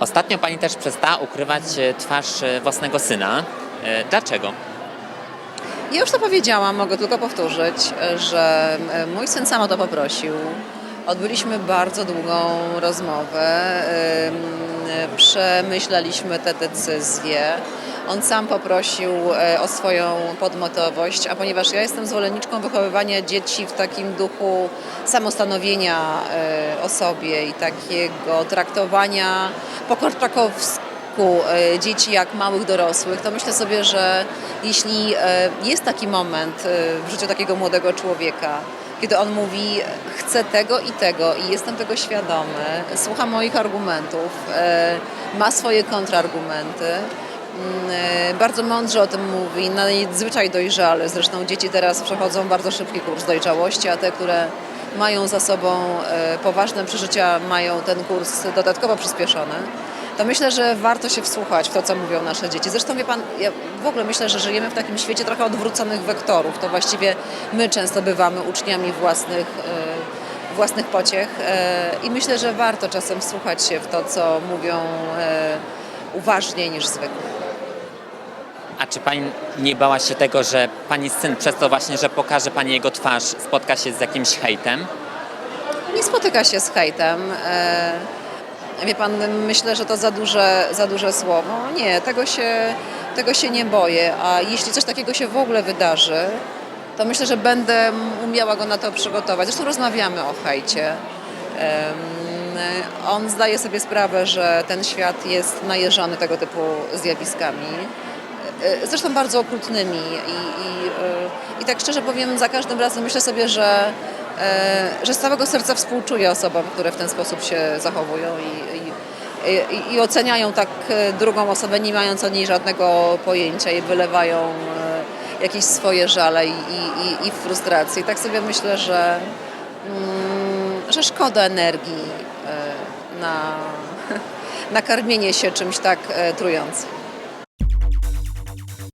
Ostatnio pani też przestała ukrywać e, twarz e, własnego syna. E, Dlaczego? Ja już to powiedziałam, mogę tylko powtórzyć, że mój syn sam o to poprosił. Odbyliśmy bardzo długą rozmowę, przemyśleliśmy te decyzje. On sam poprosił e, o swoją podmiotowość, a ponieważ ja jestem zwolenniczką wychowywania dzieci w takim duchu samostanowienia e, o sobie i takiego traktowania po e, dzieci jak małych dorosłych, to myślę sobie, że jeśli jest taki moment w życiu takiego młodego człowieka, kiedy on mówi, chcę tego i tego i jestem tego świadomy, słucha moich argumentów, ma swoje kontrargumenty, bardzo mądrze o tym mówi, nadzwyczaj dojrzale. Zresztą dzieci teraz przechodzą bardzo szybki kurs dojrzałości, a te, które mają za sobą e, poważne przeżycia, mają ten kurs dodatkowo przyspieszony to myślę, że warto się wsłuchać w to, co mówią nasze dzieci. Zresztą wie pan, ja w ogóle myślę, że żyjemy w takim świecie trochę odwróconych wektorów. To właściwie my często bywamy uczniami własnych, e, własnych pociech e, i myślę, że warto czasem wsłuchać się w to, co mówią e, uważniej niż zwykle. A czy pani nie bała się tego, że pani syn przez to właśnie, że pokaże pani jego twarz, spotka się z jakimś hejtem? nie spotyka się z hejtem. E, Wie pan, myślę, że to za duże, za duże słowo. Nie, tego się, tego się nie boję. A jeśli coś takiego się w ogóle wydarzy, to myślę, że będę umiała go na to przygotować. Zresztą rozmawiamy o hejcie. On zdaje sobie sprawę, że ten świat jest najeżony tego typu zjawiskami. E, Zresztą bardzo okrutnymi i, i, e, i tak szczerze powiem, za każdym razem myślę sobie, że, e, że z całego serca współczuję osobom, które w ten sposób się zachowują i, i, i, i oceniają tak drugą osobę, nie mając o niej żadnego pojęcia i wylewają jakieś swoje żale i, i, i frustracje. Tak sobie myślę, że, mm, że szkoda energii na, na karmienie się czymś tak trującym.